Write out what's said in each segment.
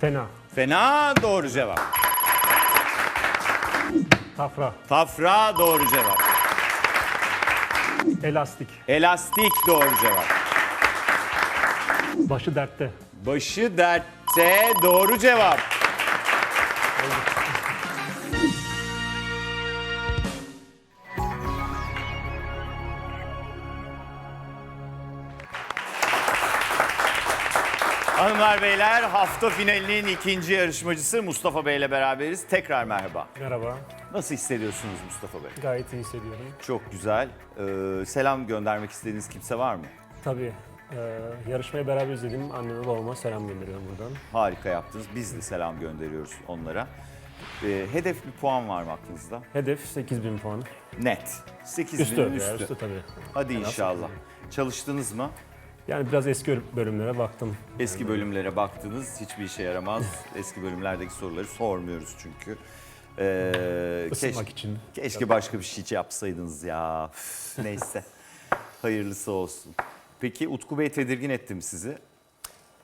Fena. Fena doğru cevap. Tafra. Tafra doğru cevap. Elastik. Elastik doğru cevap. Başı dertte. Başı dertte doğru cevap. Hanımlar beyler hafta finalinin ikinci yarışmacısı Mustafa Bey ile beraberiz. Tekrar merhaba. Merhaba. Nasıl hissediyorsunuz Mustafa Bey? Gayet iyi hissediyorum. Çok güzel. Ee, selam göndermek istediğiniz kimse var mı? Tabii. e, yarışmayı beraber izledim. Anneme babama selam gönderiyorum buradan. Harika yaptınız. Biz de selam gönderiyoruz onlara. Ee, hedef bir puan var mı aklınızda? Hedef 8000 puan. Net. 8 Üstü, üstü. üstü tabii. Hadi En inşallah. 8000. Çalıştınız mı? Yani biraz eski bölümlere baktım. Eski bölümlere baktınız. Hiçbir işe yaramaz. Eski bölümlerdeki soruları sormuyoruz çünkü. Ee, Isınmak keş- için. Keşke başka bir şey yapsaydınız ya. Üf, neyse. Hayırlısı olsun. Peki Utku Bey tedirgin etti mi sizi?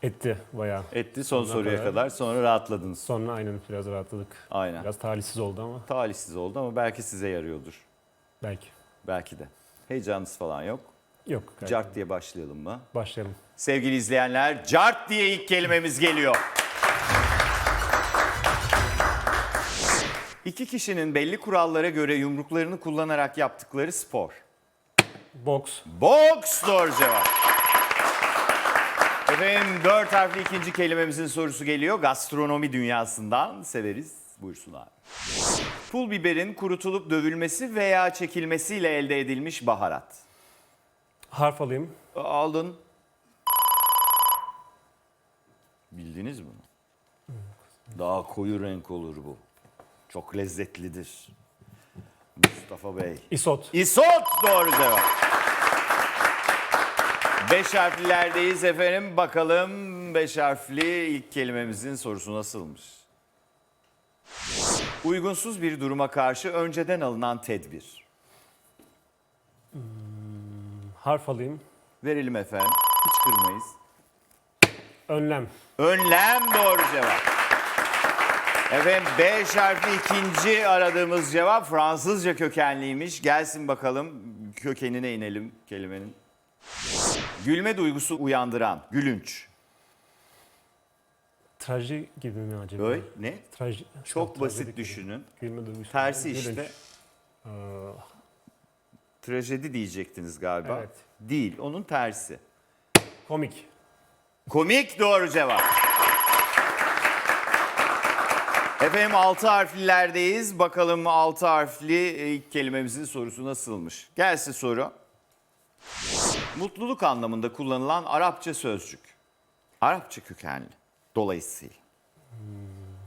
Etti bayağı. Etti son Sonuna soruya kadar. kadar. Sonra rahatladınız. Sonra aynen biraz rahatladık. Aynen. Biraz talihsiz oldu ama Talihsiz oldu ama belki size yarıyordur. belki. Belki de. Heyecanınız falan yok. Yok. gayet Cart diye başlayalım mı? Başlayalım. Sevgili izleyenler, cart diye ilk kelimemiz geliyor. İki kişinin belli kurallara göre yumruklarını kullanarak yaptıkları spor. Boks. Boks doğru cevap. Efendim dört harfli ikinci kelimemizin sorusu geliyor. Gastronomi dünyasından severiz. Buyursunlar. Pul biberin kurutulup dövülmesi veya çekilmesiyle elde edilmiş baharat. Harf alayım. Aldın. Bildiniz mi? Daha koyu renk olur bu. Çok lezzetlidir. Mustafa Bey. Isot. İsot doğru cevap. Beş harflilerdeyiz efendim. Bakalım beş harfli ilk kelimemizin sorusu nasılmış? Uygunsuz bir duruma karşı önceden alınan tedbir. Harf alayım. Verelim efendim. Hiç kırmayız. Önlem. Önlem doğru cevap. Efendim B harfli ikinci aradığımız cevap Fransızca kökenliymiş. Gelsin bakalım kökenine inelim kelimenin. Gülme duygusu uyandıran, gülünç. Traji gibi mi acaba? Böyle ne? Traji. Çok basit düşünün. Gülme duygusu. Tersi işte. Ee, Trajedi diyecektiniz galiba. Evet. Değil, onun tersi. komik. Komik doğru cevap. Efendim altı harflilerdeyiz. Bakalım altı harfli ilk kelimemizin sorusu nasılmış? Gelsin soru. Mutluluk anlamında kullanılan Arapça sözcük. Arapça kökenli. Dolayısıyla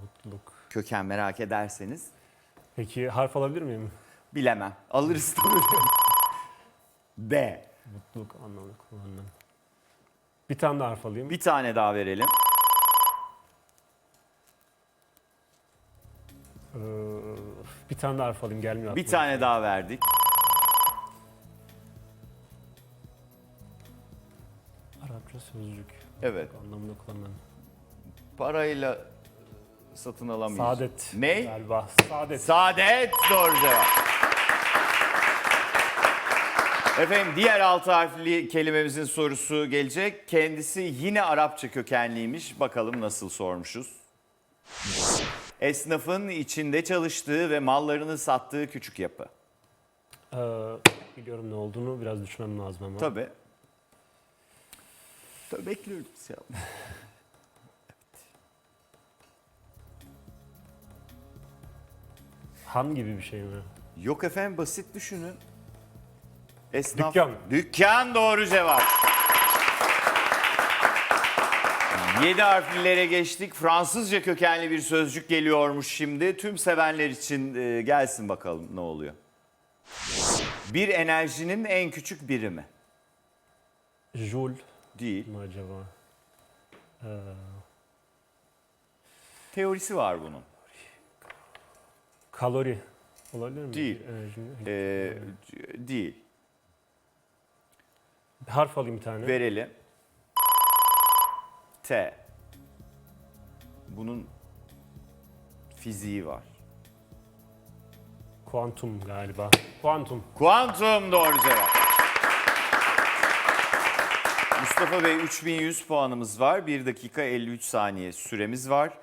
Mutluluk. köken merak ederseniz Peki harf alabilir miyim? bilemem. Alırız tabii. D. Mutluluk anlamında kullanılan. Bir tane daha harf alayım. Bir tane daha verelim. Ee, bir tane daha harf alayım gelmiyor Bir aklıma. tane daha verdik. Arapça sözcük. Evet. Anlamında kullanılan. Parayla satın alamayız. Saadet. Ne? Galiba. Saadet. Saadet doğru cevap. Efendim diğer altı harfli kelimemizin sorusu gelecek. Kendisi yine Arapça kökenliymiş. Bakalım nasıl sormuşuz. Esnafın içinde çalıştığı ve mallarını sattığı küçük yapı. Ee, biliyorum ne olduğunu biraz düşünmem lazım ama. Tabii. Tabii bekliyoruz ya. Han gibi bir şey mi? Yok efendim basit düşünün. Esnaf. Dükkan. Dükkan doğru cevap. Yedi harflilere geçtik. Fransızca kökenli bir sözcük geliyormuş şimdi. Tüm sevenler için e, gelsin bakalım ne oluyor. Bir enerjinin en küçük birimi. Joule Değil. mi acaba? Ee, Teorisi var bunun. kalori olabilir mi? Değil. Enerjinin- Ee, c- değil. Harf alayım bir tane. Verelim. T. bunun fiziği var. Kuantum galiba. Kuantum. Kuantum doğru cevap. Mustafa Bey 3100 puanımız var. 1 dakika 53 saniye süremiz var.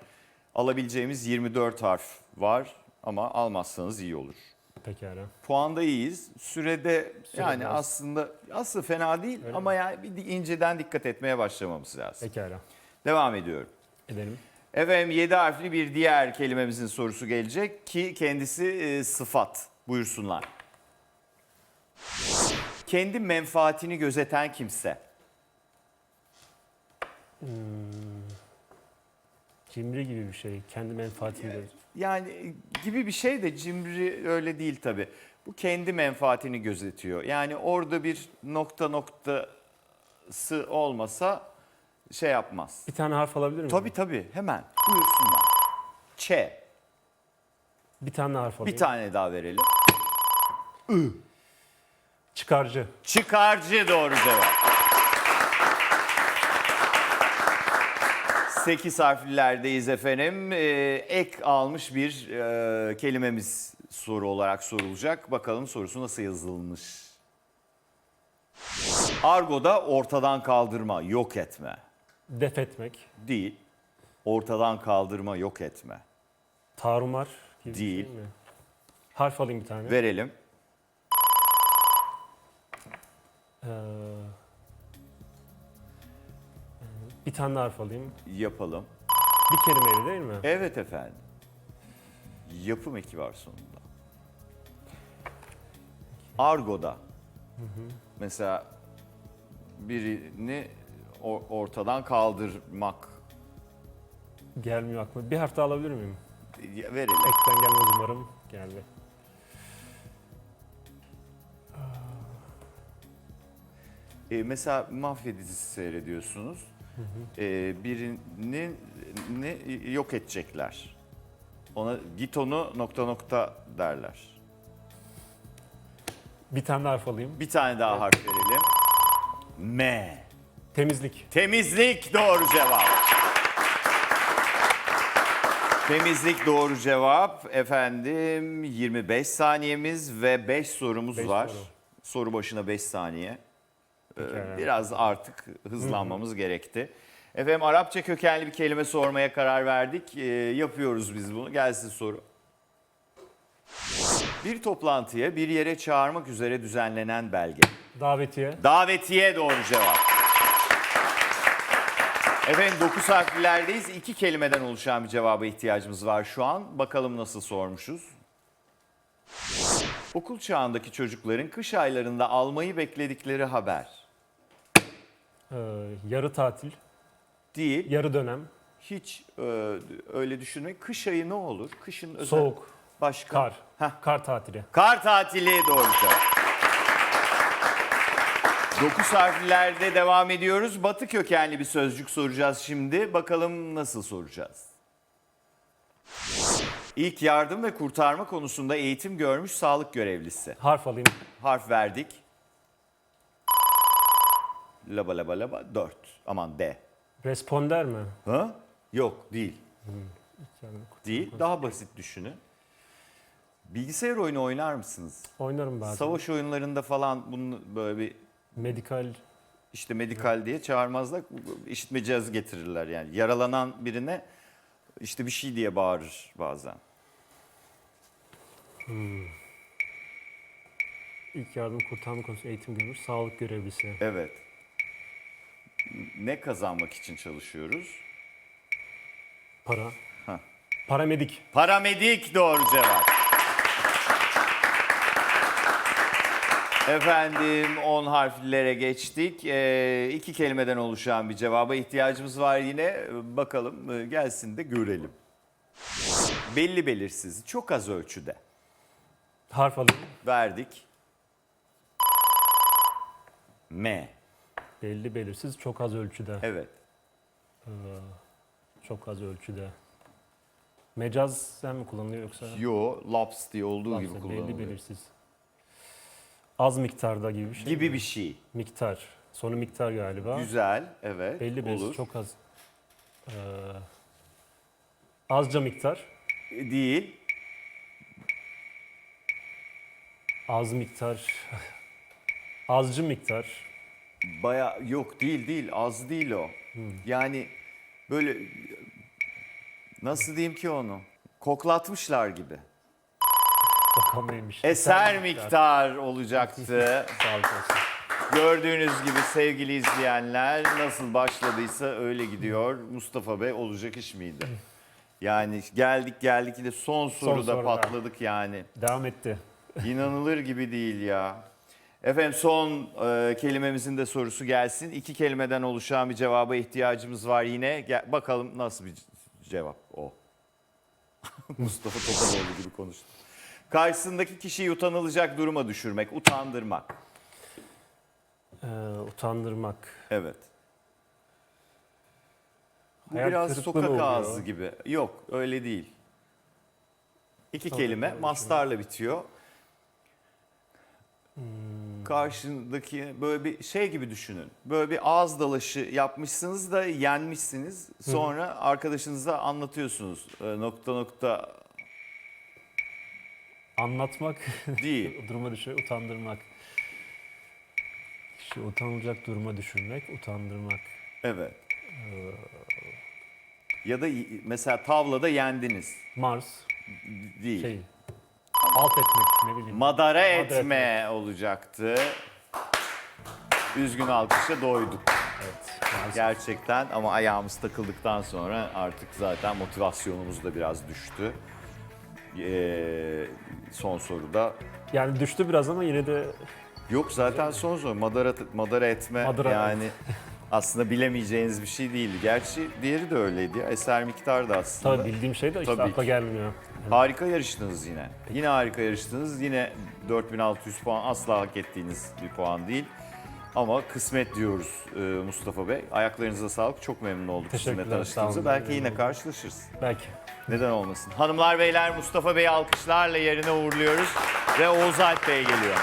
Alabileceğimiz 24 harf var ama almazsanız iyi olur. Pekala. Puanda iyiyiz. Sürede yani biraz. aslında aslında fena değil Öyle ama yani bir inceden dikkat etmeye başlamamız lazım. Pekala. Devam ediyorum. Edelim. Efendim 7 harfli bir diğer kelimemizin sorusu gelecek ki kendisi e, sıfat. Buyursunlar. Kendi menfaatini gözeten kimse. Cimri gibi bir şey. Kendi menfaatini gör. Yani e, gibi bir şey de cimri öyle değil tabii. Bu kendi menfaatini gözetiyor. Yani orada bir nokta noktası olmasa şey yapmaz. Bir tane harf alabilir miyim? Tabii tabii hemen buyursunlar. Ç. Bir tane harf alayım. Bir tane daha verelim. Çıkarcı. Çıkarcı doğru cevap. 8 harflilerdeyiz efendim. Ee, ek almış bir e, kelimemiz soru olarak sorulacak. Bakalım sorusu nasıl yazılmış. Argo'da ortadan kaldırma, yok etme. Def etmek. Değil. Ortadan kaldırma, yok etme. Tarumar gibi Değil. bir şey mi? Harf alayım bir tane. Verelim. Ee, bir tane harf alayım. Yapalım. Bir kelimeydi değil mi? Evet efendim. Yapım eki var sonunda. Argo'da mesela birini or- ortadan kaldırmak Gelmiyor aklıma. Bir harf daha alabilir miyim? Verelim. Ekten gelmez umarım. Geldi. Ee, mesela mafya dizisi seyrediyorsunuz. Ee, birini ne- yok edecekler. Ona git onu nokta nokta derler. Bir tane harf alayım. Bir tane daha harf verelim. M. Temizlik. Temizlik doğru cevap. Temizlik doğru cevap. Efendim 25 saniyemiz ve 5 sorumuz Beş var. soru. Soru başına 5 saniye. Ee, Pekala. Biraz artık hızlanmamız gerekti. Efendim Arapça kökenli bir kelime sormaya karar verdik. Ee, yapıyoruz biz bunu. Gelsin soru. Bir toplantıya bir yere çağırmak üzere düzenlenen belge. Davetiye. Davetiye doğru cevap. Efendim 9 harflilerdeyiz. İki kelimeden oluşan bir cevaba ihtiyacımız var şu an. Bakalım nasıl sormuşuz. Okul çağındaki çocukların kış aylarında almayı bekledikleri haber. Ee, yarı tatil. Değil. Yarı dönem. Hiç e, öyle düşünmek. Kış ayı ne olur? Kışın özel... Soğuk. Başka? Kar. Heh. Kar tatili. Kar tatili doğru cevap. 9 harflerde devam ediyoruz. Batı kökenli bir sözcük soracağız şimdi. Bakalım nasıl soracağız. İlk yardım ve kurtarma konusunda eğitim görmüş sağlık görevlisi. Harf alayım. Harf verdik. Laba laba laba 4. Aman D. Responder mi? Ha? Yok değil. Değil. Daha basit düşünün. Bilgisayar oyunu oynar mısınız? Oynarım bazen. Savaş oyunlarında falan bunu böyle bir Medikal. işte medikal diye çağırmazlar. İşitme cihazı getirirler yani. Yaralanan birine işte bir şey diye bağırır bazen. İlk yardım kurtarma konusunda eğitim görmüş. Sağlık görevlisi. Evet. Ne kazanmak için çalışıyoruz? Para. Hah. Paramedik. Paramedik doğru cevap. Efendim 10 harflilere geçtik. Ee, iki kelimeden oluşan bir cevaba ihtiyacımız var yine. Bakalım e, gelsin de görelim. Belli belirsiz, çok az ölçüde. Harf alayım. Verdik. M. Belli belirsiz çok az ölçüde. Evet. Çok az ölçüde. Mecaz sen mi kullanılıyor yoksa? Yo, laps diye olduğu gibi Belli kullanılıyor. belirsiz. Az miktarda gibi bir şey. Gibi mi? bir şey. Miktar. Sonu miktar galiba. Güzel, evet. Belli belirsiz olur. çok az. Ee, Azca miktar. Değil. Az miktar. Azcı miktar. Baya yok değil değil az değil o. Yani böyle nasıl diyeyim ki onu? Koklatmışlar gibi. Bakalım neymiş. Eser miktar olacaktı. Sağlık olsun. Gördüğünüz gibi sevgili izleyenler nasıl başladıysa öyle gidiyor. Mustafa Bey olacak iş miydi? Yani geldik geldik de son soruda soruda. patladık yani. Devam etti. İnanılır gibi değil ya. Efendim son e, kelimemizin de sorusu gelsin. İki kelimeden oluşan bir cevaba ihtiyacımız var yine. Gel, bakalım nasıl bir cevap o. Mustafa Topaloğlu gibi konuştu. Karşısındaki kişiyi utanılacak duruma düşürmek, utandırmak. Ee, utandırmak. Evet. Bu Hayal biraz kırıklığı sokak mı oluyor? ağzı gibi. Yok öyle değil. İki Tamam, kelime mastarla bitiyor. Hmm. Karşındaki böyle bir şey gibi düşünün. Böyle bir ağız dalaşı yapmışsınız da yenmişsiniz. Sonra arkadaşınıza anlatıyorsunuz. Ee, nokta nokta Anlatmak. değil. duruma düşürmek, utandırmak. Kişi utanılacak duruma düşürmek, utandırmak. Evet. Ya da y- mesela tavlada yendiniz. Mars. Değil. Şey. Alt etmek ne bileyim. Madara Madara etme olacaktı. Üzgün alkışa doyduk. Evet. maalesef. Gerçekten ama ayağımız takıldıktan sonra artık zaten motivasyonumuz da biraz düştü. Ee, son soruda Yani düştü biraz ama yine de yok zaten son soru madara madara etme Madara- yani aslında bilemeyeceğiniz bir şey değildi. Gerçi diğeri de öyleydi ya. Eser miktar da aslında. tabii bildiğim şey de işte Tabii akla ki. gelmiyor. Harika yarıştınız yine. Yine harika yarıştınız. Yine 4600 puan asla hak ettiğiniz bir puan değil. Ama kısmet diyoruz e, Mustafa Bey. Ayaklarınıza sağlık. Çok memnun olduk sizinle Teşekkürler, tanıştığımıza. olun. Belki yine karşılaşırız. Belki. Neden olmasın? Hanımlar beyler Mustafa Bey'i alkışlarla yerine uğurluyoruz. Ve Oğuz Alp Bey geliyor.